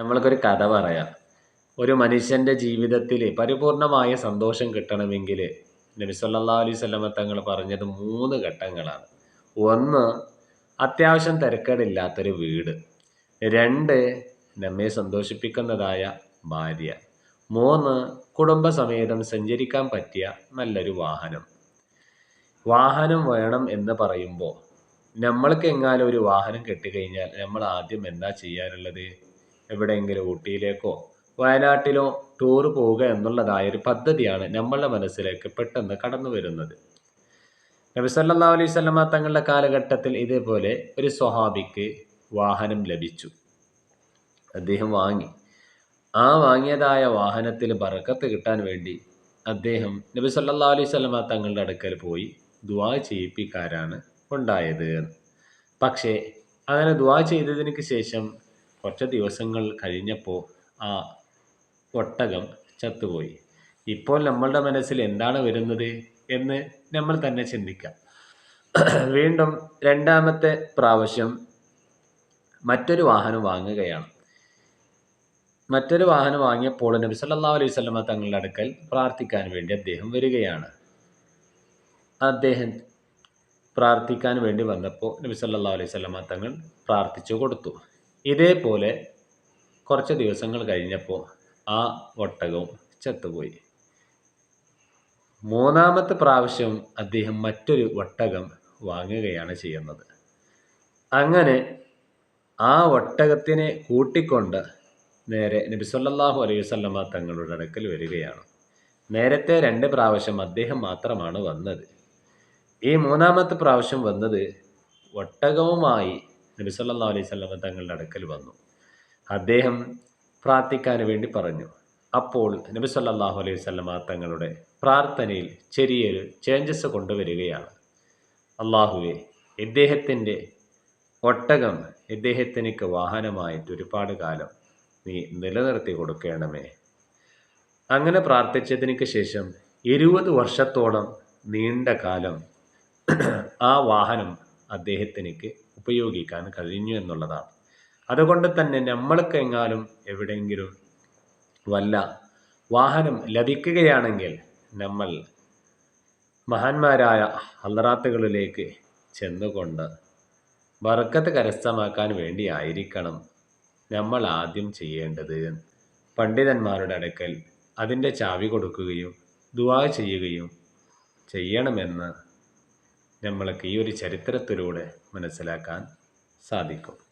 നമ്മൾക്കൊരു കഥ പറയാം. ഒരു മനുഷ്യന്റെ ജീവിതത്തിൽ പരിപൂർണമായ സന്തോഷം കിട്ടണമെങ്കിൽ നബി സല്ലാ അലൈഹി സ്വലമ തങ്ങൾ പറഞ്ഞത് മൂന്ന് ഘട്ടങ്ങളാണ്. ഒന്ന് അത്യാവശ്യം തിരക്കേടില്ലാത്തൊരു വീട്. രണ്ട് നമ്മെ സന്തോഷിപ്പിക്കുന്നതായ ഭാര്യ. മൂന്ന് കുടുംബസമേതം സഞ്ചരിക്കാൻ പറ്റിയ നല്ലൊരു വാഹനം. വാഹനം വേണം എന്ന് പറയുമ്പോൾ നമ്മൾക്ക് എങ്ങാനും ഒരു വാഹനം കെട്ടിക്കഴിഞ്ഞാൽ നമ്മൾ ആദ്യം എന്താ ചെയ്യാനുള്ളത്? എവിടെയെങ്കിലും ഊട്ടിയിലേക്കോ വയനാട്ടിലോ ടൂർ പോവുക എന്നുള്ളതായ ഒരു പദ്ധതിയാണ് നമ്മളുടെ മനസ്സിലേക്ക് പെട്ടെന്ന് കടന്നു വരുന്നത്. നബിസല്ലാ അലൈഹി സ്വലമ തങ്ങളുടെ കാലഘട്ടത്തിൽ ഇതേപോലെ ഒരു സ്വഹാബിക്ക് വാഹനം ലഭിച്ചു. അദ്ദേഹം വാങ്ങി. ആ വാങ്ങിയതായ വാഹനത്തിൽ ബറക്കത്ത് കിട്ടാൻ വേണ്ടി അദ്ദേഹം നബി സല്ലാ അലൈഹി സ്വലമ തങ്ങളുടെ അടുക്കൽ പോയി ദുവാ ചെയ്യിപ്പിക്കാരാണ് ഉണ്ടായത് പക്ഷേ അങ്ങനെ ദുവാ ചെയ്തതിന് ശേഷം കുറച്ച് ദിവസങ്ങൾ കഴിഞ്ഞപ്പോൾ ആ ഒട്ടകം ചത്തുപോയി. ഇപ്പോൾ നമ്മളുടെ മനസ്സിൽ എന്താണ് വരുന്നത് എന്ന് നമ്മൾ തന്നെ ചിന്തിക്കാം. വീണ്ടും രണ്ടാമത്തെ പ്രാവശ്യം മറ്റൊരു വാഹനം വാങ്ങുകയാണ്. മറ്റൊരു വാഹനം വാങ്ങിയപ്പോൾ നബി സല്ലാ അലൈഹി സ്വലമ തങ്ങളുടെ അടുക്കൽ പ്രാർത്ഥിക്കാൻ വേണ്ടി അദ്ദേഹം വരികയാണ്. അദ്ദേഹം പ്രാർത്ഥിക്കാൻ വേണ്ടി വന്നപ്പോൾ നബി സല്ലാ അലൈഹി സ്വലമ തങ്ങൾ പ്രാർത്ഥിച്ചു കൊടുത്തു. ഇതേപോലെ കുറച്ച് ദിവസങ്ങൾ കഴിഞ്ഞപ്പോൾ ആ ഒട്ടകവും ചത്തുപോയി. മൂന്നാമത്തെ പ്രാവശ്യം അദ്ദേഹം മറ്റൊരു ഒട്ടകം വാങ്ങുകയാണ് ചെയ്യുന്നത്. അങ്ങനെ ആ ഒട്ടകത്തിനെ കൂട്ടിക്കൊണ്ട് നേരെ നബി സല്ലാഹു അലൈഹി വല്ലമ തങ്ങളുടെ അടുക്കൽ വരികയാണ്. നേരത്തെ രണ്ട് പ്രാവശ്യം അദ്ദേഹം മാത്രമാണ് വന്നത്. ഈ മൂന്നാമത്തെ പ്രാവശ്യം വന്നത് ഒട്ടകവുമായി നബി സല്ലാ അലൈഹി സ്വലമ തങ്ങളുടെ അടുക്കൽ വന്നു. അദ്ദേഹം പ്രാർത്ഥിക്കാൻ വേണ്ടി പറഞ്ഞു. അപ്പോൾ നബി സല്ലാഹു അലൈഹി സ്വലമ തങ്ങളുടെ പ്രാർത്ഥനയിൽ ചെറിയൊരു ചേഞ്ചസ് കൊണ്ടുവരികയാണ്. അള്ളാഹുവെ ഇദ്ദേഹത്തിന്റെ ഒട്ടകം ഇദ്ദേഹത്തിനക്ക് വാഹനമായിട്ട് ഒരുപാട് കാലം നീ നിലനിർത്തി കൊടുക്കണമേ. അങ്ങനെ പ്രാർത്ഥിച്ചതിന് ശേഷം ഇരുപത് വർഷത്തോളം നീണ്ട കാലം ആ വാഹനം അദ്ദേഹത്തിനക്ക് ഉപയോഗിക്കാൻ കഴിഞ്ഞു എന്നുള്ളതാണ്. അതുകൊണ്ട് തന്നെ നമ്മൾക്ക് എങ്ങാനും എവിടെയെങ്കിലും വല്ല വാഹനം ലഭിക്കുകയാണെങ്കിൽ നമ്മൾ മഹാന്മാരായ ഹലറാത്തുകളിലേക്ക് ചെന്നുകൊണ്ട് ബർക്കത്ത് കരസ്ഥമാക്കാൻ വേണ്ടി ആയിരിക്കണം നമ്മൾ ആദ്യം ചെയ്യേണ്ടത്. പണ്ഡിതന്മാരുടെ അടുക്കൽ അതിന്റെ ചാവി കൊടുക്കുകയും ദുവാ ചെയ്യുകയും ചെയ്യണമെന്ന് നമ്മൾക്ക് ഈ ഒരു ചരിത്രത്തിലൂടെ മനസ്സിലാക്കാൻ സാധിക്കും.